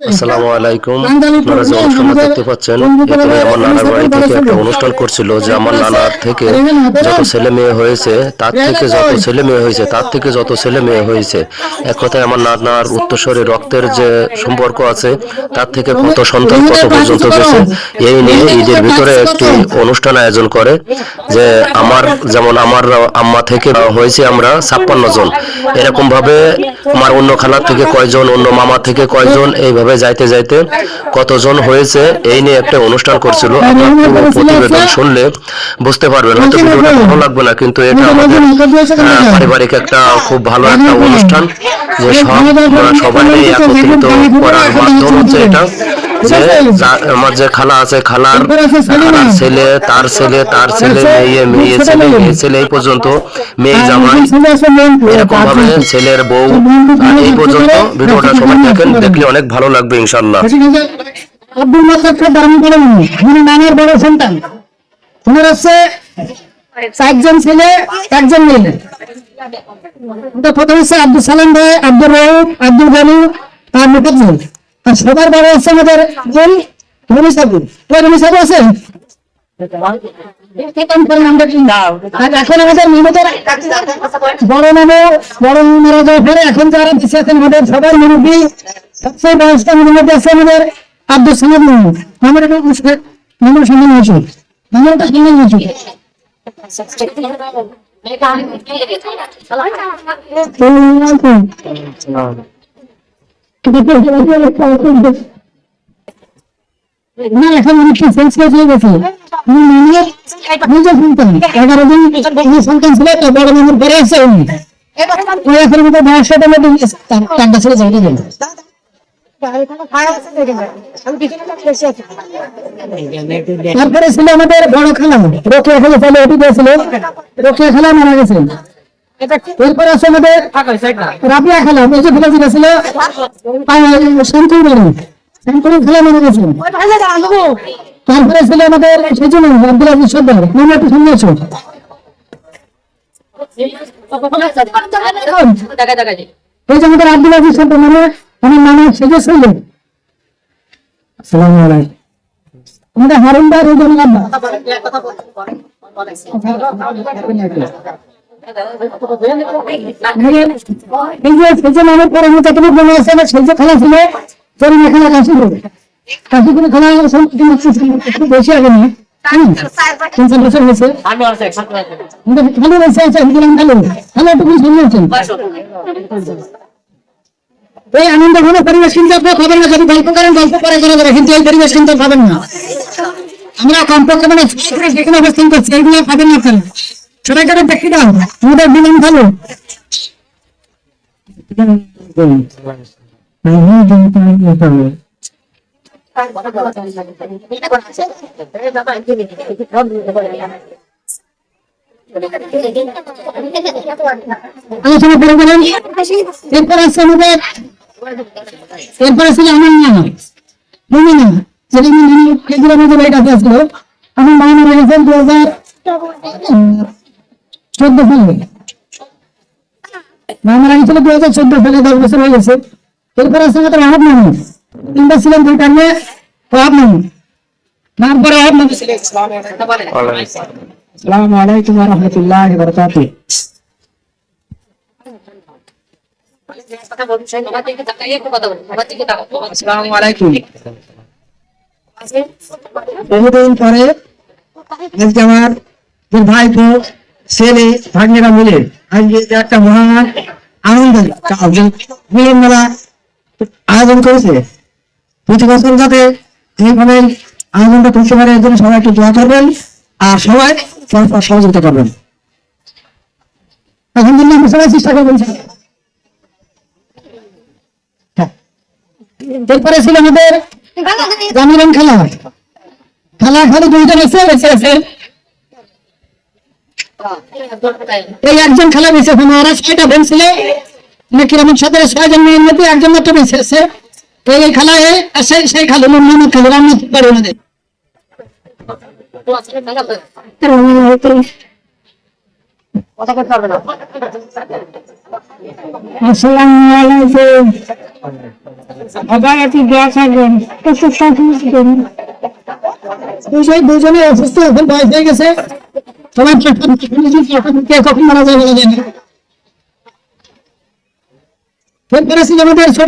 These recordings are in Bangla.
আসসালামু আলাইকুম। আপনারা দেখতে পাচ্ছেন এখানে আমার নানার বাড়ি থেকে একটা অনুষ্ঠান করছিল যে আমার নানার থেকে যত ছেলে মেয়ে হয়েছে তার থেকে যত ছেলে মেয়ে হয়েছে তার থেকে যত ছেলে মেয়ে হয়েছে এক কথায় আমার নানার উত্তরস্বরে রক্তের যে সম্পর্ক আছে তার থেকে কত সন্তান কত পর্যন্ত গেছে এই নিয়ে ঈদের ভিতরে একটি অনুষ্ঠান আয়োজন করে যে আমার যেমন আমার আম্মা থেকে হয়েছে আমরা ছাপ্পান্ন জন। এরকম ভাবে আমার অন্য খালার থেকে কয়জন অন্য মামা থেকে কয়জন এইভাবে যাইতে যাইতে কতজন হয়েছে, এই নিয়ে একটা অনুষ্ঠান করছিল। প্রতিবেদন শুনলে বুঝতে পারবেন, হয়তো ভিডিওটা ভালো লাগবে না, কিন্তু এটা আমাদের পারিবারিক একটা খুব ভালো একটা অনুষ্ঠান, যে সব সবাই একত্রিত করার মাধ্যম হচ্ছে এটা। আমার যে খালা আছে খালার ছেলে তার ছেলে তার ছেলে মেয়ে মেয়ে ছেলে মেয়ে ছেলে এই পর্যন্ত মেয়ে জামাই। এরকম ভাবে ছেলের বউ এই পর্যন্ত ভিডিওটা সবাই দেখেন দেখলে অনেক ভালো লাগবে ইনশাল্লাহ আব্দুল মাসাদকে দান করে মানে নানার বড় সন্তান। তোমার হচ্ছে চারজন ছেলে একজন মেয়ে। প্রথম হচ্ছে আব্দুল সালাম ভাই আব্দুল রৌফ আব্দুল গানু আর মুকদ্দুল আর সবার বড় হচ্ছে আমাদের বোন রমি সাবু। ওই রমি সাবু আছে? আর এখন আমাদের নিহতের বড় নামে বড় মারা যাওয়ার পরে এখন যারা বেঁচে আছেন আমাদের সবাই মুরব্বী সবচেয়ে বয়স্ক মধ্যে আছে আমাদের আব্দুল সালাম আমার এটা আমার সম্মান হয়েছে আমার এটা হয়েছে না, এখন অনেক সেন্স হয়ে গেছে? নিজে শুনতাম। এগারো এই সন্তান ছিল তো বড় মামুর পরে আছে উনি এখন মতো বয়স সাথে মধ্যে টাকা ছেড়ে যাই গেল তারপরে ছিল আমাদের বড় খালা, রোকিয়া খালা চলে ওটি দিয়েছিল। রোকিয়া খালা মারা গেছে। এরপরে আছে আমাদের রাবিয়া খালা। ওই যে খালা যেটা ছিল বাড়ি খালা তারপরে আমাদের সেজন্য আব্দুল আজিজ সর্দার। মনে একটু সামনে আছো। এই যে আমাদের আব্দুল আজিজ সর্দার মানে আমার নামে সেজে ছিল আসসালামু আলাইকুম। আমাদের হারুন ভাই রোজন আব্বা আনন্দ ঘন পরিবেশ কিন্তু আপনার না যদি গল্প করেন গল্প করে করা কিন্তু এই পরিবেশ কিন্তু না আমরা কমপক্ষে মানে যেখানে অবস্থান করছি, এইগুলো না সবাই করে দেখি দাও আমাদের বিমান ভালো। এরপর আছে আমাদের এরপর আছে আমার মা মুমিনা যেটা আমি দু হাজার চোদ্দ সালে মা মারা গেছিল দু হাজার চোদ্দ সালে দশ বছর হয়ে গেছে এরপর আছে আমাদের আহাব নামু তিনটা ছিলেন দুই কারণে আহাব নামু তারপরে আহাব নামু ছিলেন আসসালামু আলাইকুম ওয়া রাহমাতুল্লাহি ওয়া বারাকাতুহু আসসালামু আলাইকুম বহুদিন পরে আজকে আমার যে ভাইপো ছেলে ভাগ্নেরা মিলে আজকে একটা মহান আনন্দ মিলন মেলা আয়োজন করেছে। প্রতি বছর যাতে এইভাবে করতে পারে এর জন্য সবাই একটু দোয়া করবেন আর সবাই পরস্পর সহযোগিতা করবেন। আলহামদুলিল্লাহ আমরা সবাই চেষ্টা করবেন হ্যাঁ। এরপরে ছিল আমাদের জামিরান খেলা। খেলা খালি বেঁচে আছে। এই একজন খেলা বেঁচে আছে ওরা ছয়টা বোন ছিল নাকি আমার সাথে ছয়জন মেয়ের মধ্যে একজন মাত্র বেঁচে আছে। তো এই খেলায় সেই সেই খেলো মোহাম্মদ খেলো রান্না পারে ওনাদের। কথা করতে পারবে না আসসালামু আলাইকুম সবাই একটু দোয়া থাকবেন একটু সাহায্য করুন দুজন দুজনে অসুস্থ এখন বয়স হয়ে গেছে। সবাই কে কখন মারা যায় বলা যায় না ছোট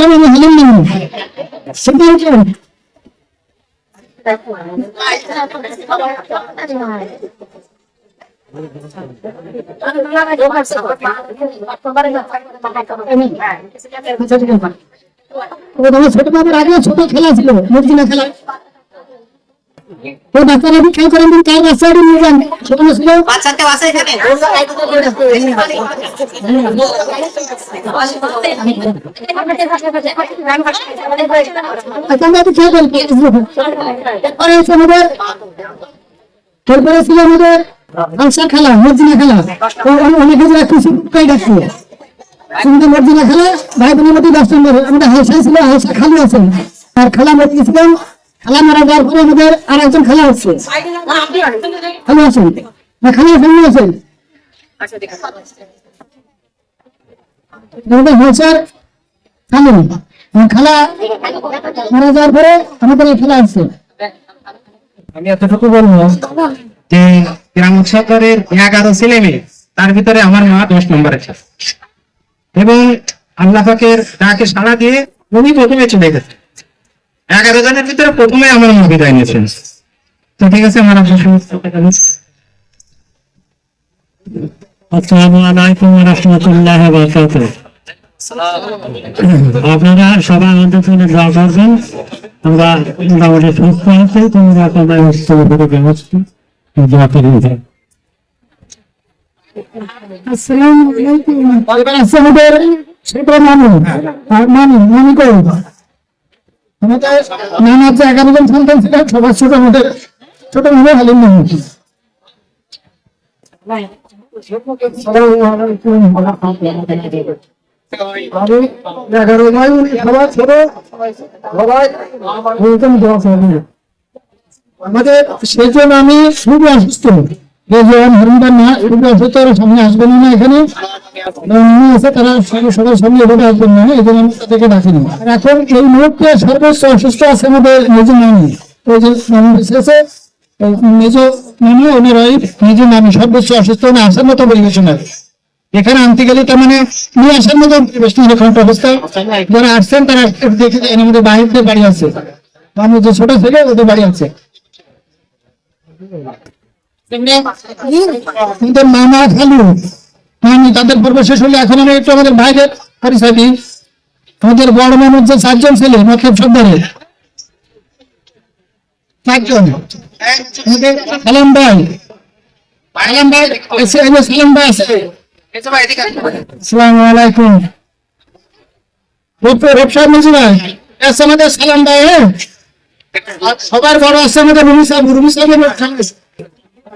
তোমার ছোট আগে ছোট খেলা ছিল মর্জিনা খেলা। তো বাচ্চারা কি খেলা করেন কার বাচ্চারা নিয়ে যান ছোট ছিল আপনারা তো খেলা করেন এরপরে হচ্ছে আমাদের এরপরে ছিল আমাদের আনসার খেলা মর্জিনা খেলা। অনেকে যারা খুশি কই মর্জিনা খেলা ভাই বোনের মধ্যে দশ নম্বর। আমাদের হালসা ছিল হালসা খালি আছে আর খেলা মধ্যে গেছিলাম মারা যাওয়ার পরে আমাদের আর একজন খেলা হচ্ছে খালি আছেন? না, খালি আছেন আছেন। আমাদের হালসার খালি। খেলা মারা খেলা আমি এতটুকু বলব যে গ্রাম সরকারের এগারো ছেলে মেয়ে তার ভিতরে আমার মা দশ নম্বরে ছিল। এবং আল্লাহ পাকের ডাকে সাড়া দিয়ে উনি প্রথমে চলে গেছে। এগারো জনের ভিতরে প্রথমে আমার মা বিদায় নিয়েছেন তো ঠিক আছে, আমার আপনার আসসালামু আলাইকুম রাহমাতুল্লাহি ওয়া বারাকাতুহু আপনারা সবাই আমাদের জন্য দোয়া করবেন। আমরা মোটামুটি সুস্থ আছি তোমরা সবাই সুস্থ করে ব্যবস্থা দোয়া করে। দেন আসসালামু আলাইকুম। যে এগারো জন সন্তান ছিল সবার ছোট আমাদের ছোট হালিম এগারো ভাই উনি সবার ছোট সবাই। আমাদের সেই জন্য আমি খুবই অসুস্থ। না এখানে। সর্বোচ্চ অসুস্থ আসার মতো এখানে আনতে গেলে তার মানে নিয়ে আসার মতো পরিবেশ অবস্থা। যারা আসছেন, তারা দেখে এর মধ্যে বাহিরদের বাড়ি আছে যে ছোট ছেলে, ওদের বাড়ি আছে। আমাদের মামা খালু তাদের পর্ব শেষ হলে এখন আমি একটু আমাদের বড় যে চারজন সর্দারের চারজন। সালাম ভাই। সালাম ভাই সালাম ভাই সালাম ভাই হ্যাঁ? সবার বড় আছে আমাদের রুমি সাহেব রুমি সাহেবের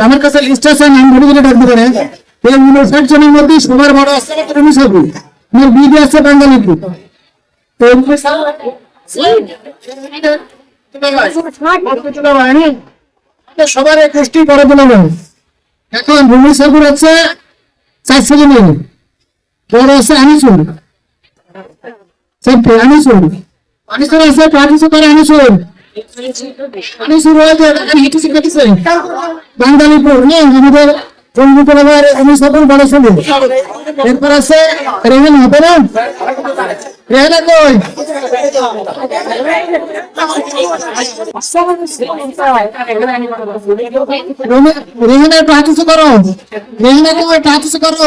আমার কাছে নাম ধরে ধরে ডাকতে পারে এই মধ্যে সবার বড় আমার তো সবার এক গোষ্ঠী করে দিলাম এখন সাবুর আছে চার ছেলে মেয়ে বড় আছে আনিসুর আনিসুর আনিসুর আছে প্রার্থিত করে আনিসুর আনিসুর হয়েছে হিটেছে কেটেছে বাঙালিপুর নেই আমাদের বন্ধুপুর আবার আমি সকল বড় ছেলে। এরপর আছে রেহেন, হবে না? রেহেনা কই? রেহেনা প্রার্থিত করো। রেহেনা কই প্রার্থিত করো।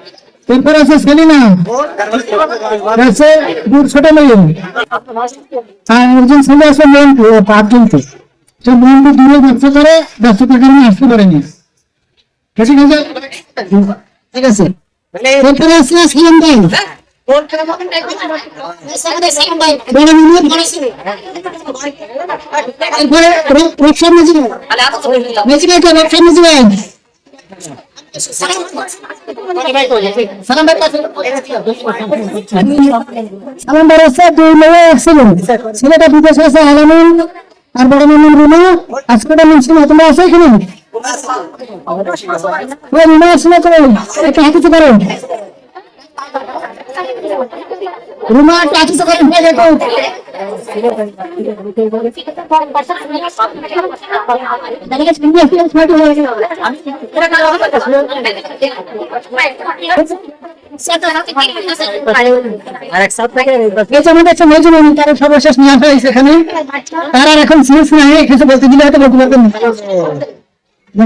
এরপর আছে সেলিনা। আছে দূর ছোট মেয়ে। আর একজন ছেলে আছে মেন পাঁচ কিন্তু সে মেনটি দূরে ব্যবসা করে ব্যবসা টাকা নিয়ে আসতে পারেনি ঠিক আছে? ঠিক আছে। ভাই। সালাম আছে দুই মেয়ে ছেলে ছেলেটা বিদেশে আছে আলামিন আর বড় মামুন রুমা আজকেটা মুন্সিমা তোমরা আছো এখানে ওই রুমা আসো না তুমি একটা হাতে করো রুমা একটা মেজর মেয়ে, তার সর্বশেষ নিয়ে আসা হয়েছে এখানে। তার এখন সিরিয়াস কিছু বলতে দিলে হয়তো বলতে পারবেন। না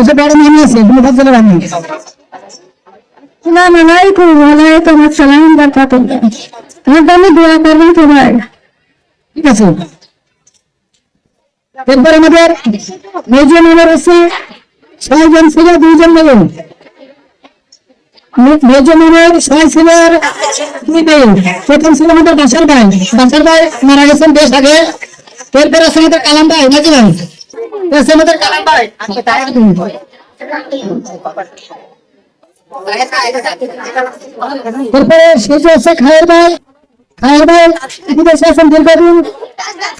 এসে বড় মিনি আছে জেলার আমি না না নাই ভালো হয় তোমার সালাম দরকার তোমার দামে দোয়া তোমার ঠিক আছে। এরপর আমাদের মেজর মেম্বার আছে ছয়জন ছিল দুইজন মেয়ে মেজর মেম্বার ছয় ছিল দুই মেয়ে প্রথম ছিল আমাদের বাসার ভাই। বাসার ভাই মারা গেছেন বেশ আগে। এরপর আছে আমাদের কালাম ভাই নাকি ভাই। আছে আমাদের কালাম ভাই। এরপরে শেষ হচ্ছে খায়ের ভাই। খায়ের ভাই বিদেশে আছেন দীর্ঘদিন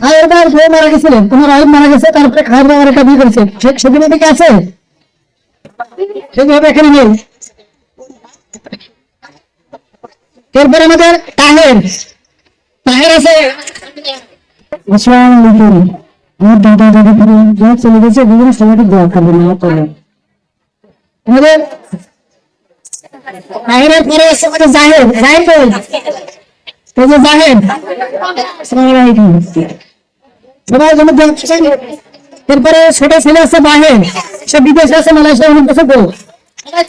খায়ের ভাই বউ মারা গেছিলেন। তোমার আইন মারা গেছে তারপরে খায়ের ভাই একটা বিয়ে করেছে। সেদিন এদিকে আছে? সেভাবে এখানে নেই। এরপরে আমাদের তাহের। তাহের আছে। আসসালামু আলাইকুম। আমার দাদা দাদি করে যা চলে গেছে বিভিন্ন সময়টা দোয়া করবেন আমার তোলে আমাদের তাহেরের পরে আছে আমাদের জাহেদ জাহেদ কই? এই যে জাহেদ আসসালামু আলাইকুম সবাই জন্য দোয়া করছেন। এরপরে ছোট ছেলে আছে বাহের সে বিদেশে আছে মালয়েশিয়া অনেক বছর পর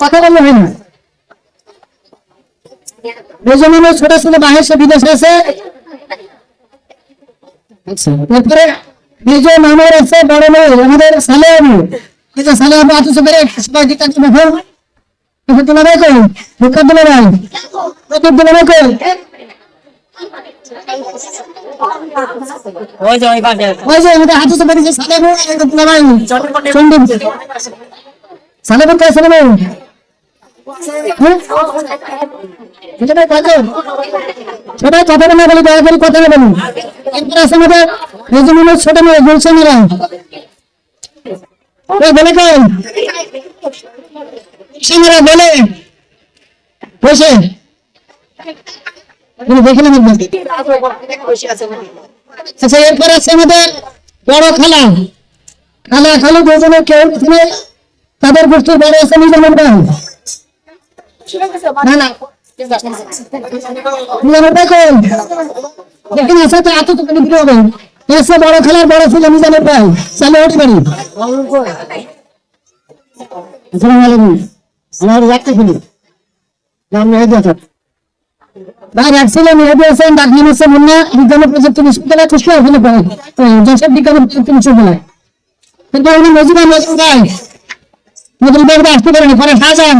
কথা বললে হয় না বেজন্য ছোট ছেলে বাহের সে বিদেশে আছে আচ্ছা, এরপরে মেজো মামার আছে বড় মেয়ে আমাদের সালে আবু যে সালে আবু আতুস বেরে সবাই দিকে দেখো এখন তোমার ভাই কই মুখার দিলে ভাই মুখার দিলে ভাই কই ওই যে যে সালে চন্ডী সালে আবু কই সালে আবু হ্যাঁ? আছে আমাদের আচ্ছা এরপর বড় খালা খালা খালু দুজনে কেউ তাদের গোষ্ঠীর বড় আছে নিজের মনটা না বড় খেলার বড় ছিল নিজামের ভাই চলে ওঠে বাড়ি আসসালামু বিশ্ববিদ্যালয় কুষ্টিয়া ওখানে পড়ে যশোর বিজ্ঞান প্রযুক্তি বিশ্ববিদ্যালয় কিন্তু উনি মজিদা মজিদ ভাই মজিদ ভাই আসতে পারেনি পরে শাহজাহান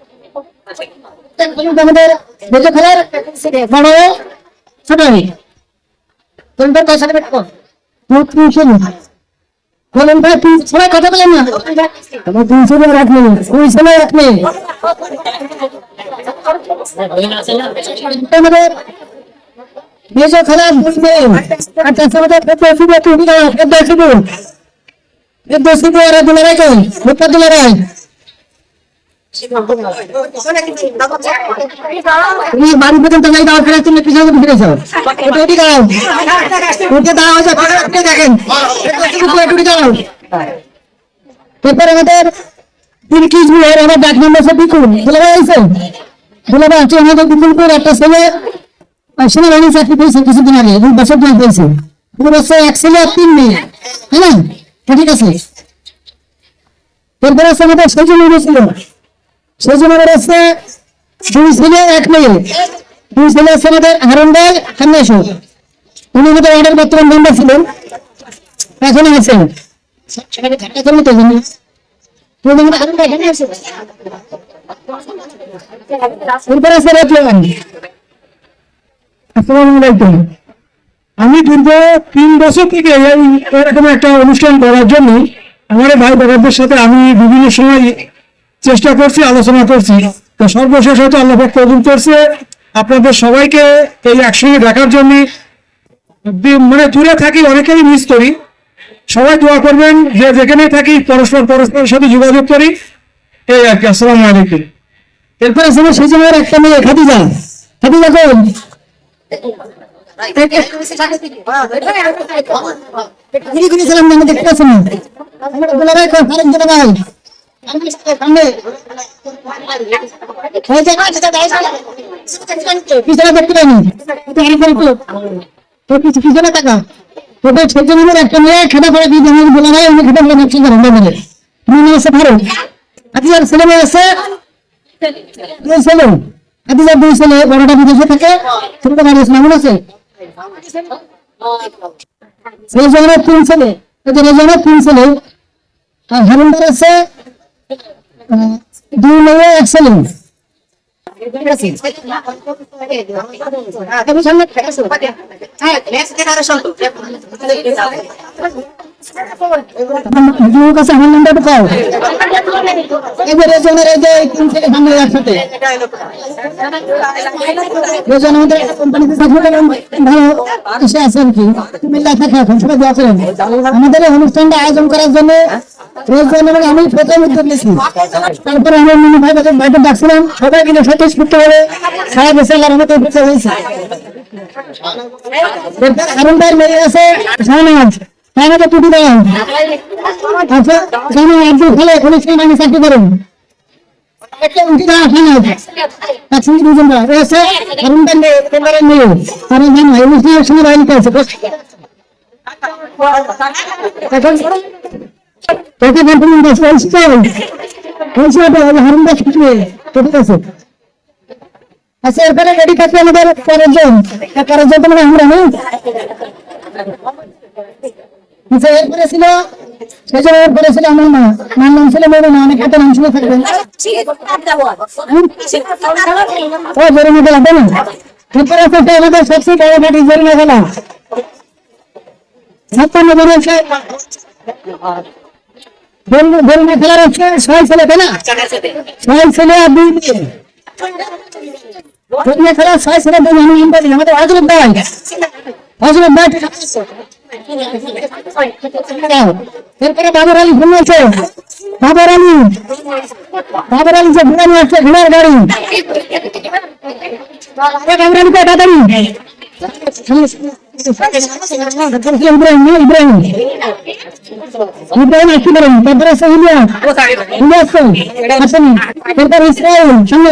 আমাদের মেজো খেলার বড় ছোট মেয়ে তুমি তোর সাথে বেটবো তুই শুনো বলেন ভাই তুই সবাই কথা বলেন না। তোমার দুই ছেলে রাখবে। দুই ছেলে রাখবে। আমাদের মেজো খেলার দুই মেয়ে আর তার সাথে খেতে শুধু তুমি খেতে শুধু খেতে শুধু আর দুলারাই কই মুখটা দুলারাই তুমি বাড়ি ফেরার তুমি পিছনে ফিরেছ ওটা ওটি আমাদের বিকুলপুর একটা ছেলে সেনাবাহিনী চাকরি পেয়েছে কিছুদিন আগে এবং বছর দুই পেয়েছে। পুরো এক ছেলে আর তিন মেয়ে হ্যাঁ ঠিক আছে। এরপরে আছে আমাদের সেজন ছিল। সেজন আমাদের আছে দুই ছেলে, এক মেয়ে। দুই ছেলে আছে আমাদের হারুনদার খান্নাসু উনি আমাদের অর্ডার বর্তমান মেম্বার ছিলেন। এখন আছেন। আমি দীর্ঘ তিন বছর থেকে এরকম একটা অনুষ্ঠান করার জন্য আমার ভাই বাবাদের সাথে আমি বিভিন্ন সময় চেষ্টা করছি আলোচনা করছি তো সর্বশেষ হয়তো আল্লাহ কবুল করছে আপনাদের সবাইকে এই একসঙ্গে দেখার জন্য মানে দূরে থাকি অনেকেই মিস করি সবাই দোয়া করবেন যে যেখানে থাকি পরস্পর পরস্পরের সাথে যোগাযোগ করি এই আর কি আসসালামু আলাইকুম এরপরে আছে সেই সময়ের একটা মেয়ে খাদিজা খাদিজা কোন ঘুরি ঘুরি ছিলাম দেখতে পাচ্ছি না আমার বলে রাখো ফারুক দিলে ভাই সামনে ওই যে পিছনে দেখতে পাইনি এটা আরেকবার একটু তো পিছ পিছনে টাকা তোদের ছেলে মেয়ের একটা মেয়ে খেতে পড়ে দিয়ে আমি বলে ভাই আমি খেতে পড়ে দেখছি করেন বলে তুমি নাম আছে ফারুক আচ্ছা ছেলে মেয়ে আছে দুই ছেলে আদিজার দুই ছেলে বড়টা বিদেশে থাকে ছোটটা বাড়ি আছে মামুন আছে রেজনের তিন ছেলে এই যে রেজনের তিন ছেলে আর হারুনদার আছে আহ, দুই মেয়ে এক ছেলে সামনে আমাদের আমাদের অনুষ্ঠানটা আয়োজন করার জন্য আমি প্রথম উদ্যোগ নিয়েছি তারপরে আমার মিনি ভাই ভাইটা ডাকছিলাম সবাই মিলে সতেজ করতে হবে সারা দেশে উপস্থিত হয়েছে হারুন মেয়ে আছে শাহনাজের টুপি দেওয়া আচ্ছা শাহনাজ আব্দুল খালে চাকরি করেন এখন দাস কিছু ঠিক আছে আচ্ছা এরপরে রেডি থাকবে আমাদের পরের জন পরের জন তোমরা আমরা ছিল সেজন্য এরপরে ছিল আমার মা। মার নাম ছিল মেরুনা অনেক হাতে খেলা তাই আছে আমাদের সবচেয়ে বড় খেলা ছাপ্পান্ন বড় আছে জরিনা খেলার জরিনা খেলা ছয় ছেলে দুই আমি আমাদের হজরত আছে এরপরে বাবর আলী আছে বাবর আলী বাবর আলী যে ঘোড়া নিয়ে আসছে ঘোড়ার গাড়ি বাবর আলী তাড়াতাড়ি তারপরে ইসরায়েল সঙ্গে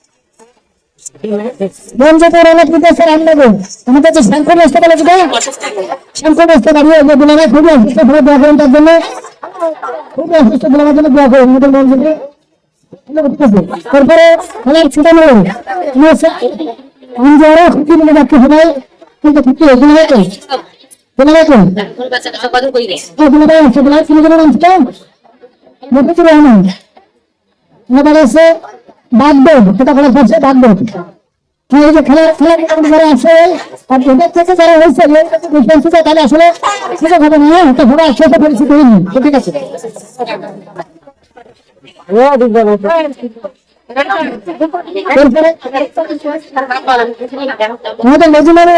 উঠে সব মঞ্চপুর অনেক বিদেশের আনন্দ আমাদের যে শঙ্কর রাস্তা বলে যেটা শঙ্কর রাস্তা দাঁড়িয়ে যে বোলারা খুবই অসুস্থ ভাবে দোয়া করেন তার জন্য। খুবই অসুস্থ বোলার জন্য দোয়া করেন, আমাদের মঞ্চপুরে তারপরে খেলার ছোটানো আমি যারা খুঁটি মিলে যাচ্ছে সবাই, কিন্তু খুঁটি হয়েছিল না বলে রাখো বলে দাও সে বলে তুমি কোনো নাম ছিল মফিজুর রহমান এবার বাগদৌড় সেটা করা হচ্ছে বাগদৌড়। এই যে খেলা খেলা আর এদের থেকে যারা হয়েছে বুঝবেন তাহলে আসলে সুযোগ হবে না তো তো সবাই একসাথে পরিস্থিতি তো ঠিক আছে। ও দিব্যা তারপরে আমাদের মেজুমানে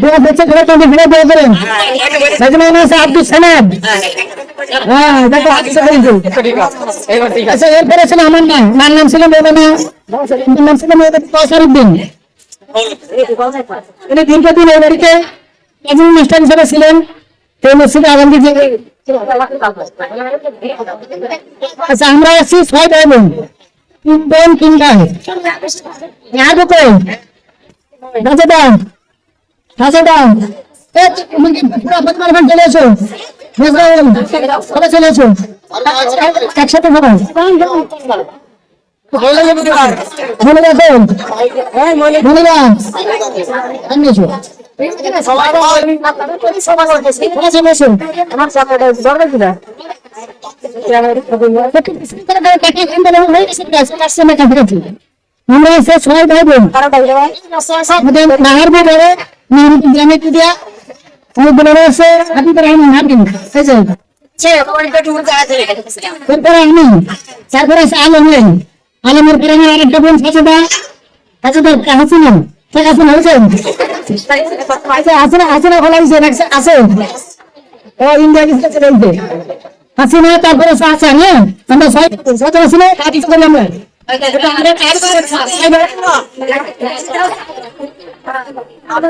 দেওয়া হচ্ছে খেলা তো ভিড়ে দেওয়া করেন মেজুমানে আছে আব্দুল সালাম হ্যাঁ দেখো আব্দুল সালাম আচ্ছা এরপরে ছিল আমার নাম আমার নাম ছিল মৌলানা আমার নাম ছিল মৌলানা কাউসার উদ্দিন তিনি দীর্ঘদিন এই বাড়িতে একজন মাস্টার হিসেবে ছিলেন এই মসজিদে আগামী যে আচ্ছা আমরা আছি ছয় ভাই বোন তিন বোন তিন ভাই यहाँ पे कोई রাজা দাম রাজা দাম এ তুমি কি পুরো বদমার ভান চলে এসো নাজরাউল সবাই চলে এসো একসাথে সবাই মনে রাখো মনে রাখ আমি এসো সবাই চলে এসো আমরা এসে ছয় ভাই বোন আমাদের নাহার ভাই ধরে নিয়মিত গ্রামে দিয়া আমি বলে রয়েছে হাবিবুর রহমান হাবিব এই যে তারপরে আমি তারপরে আছে আলম নেই আলমের পরে আমার আরেকটা বোন সাজেদা সাজেদা হাসিনা ঠিক আছে না হয়েছে আচ্ছা হাসিনা হাসিনা খোলা হয়েছে আছে আছে ও ইন্ডিয়া গেছে চলে গেছে হাসিনা তারপরে হ্যাঁ আমরা ছয় ছয় হাসিনা কাটি চলে আমরা আমরা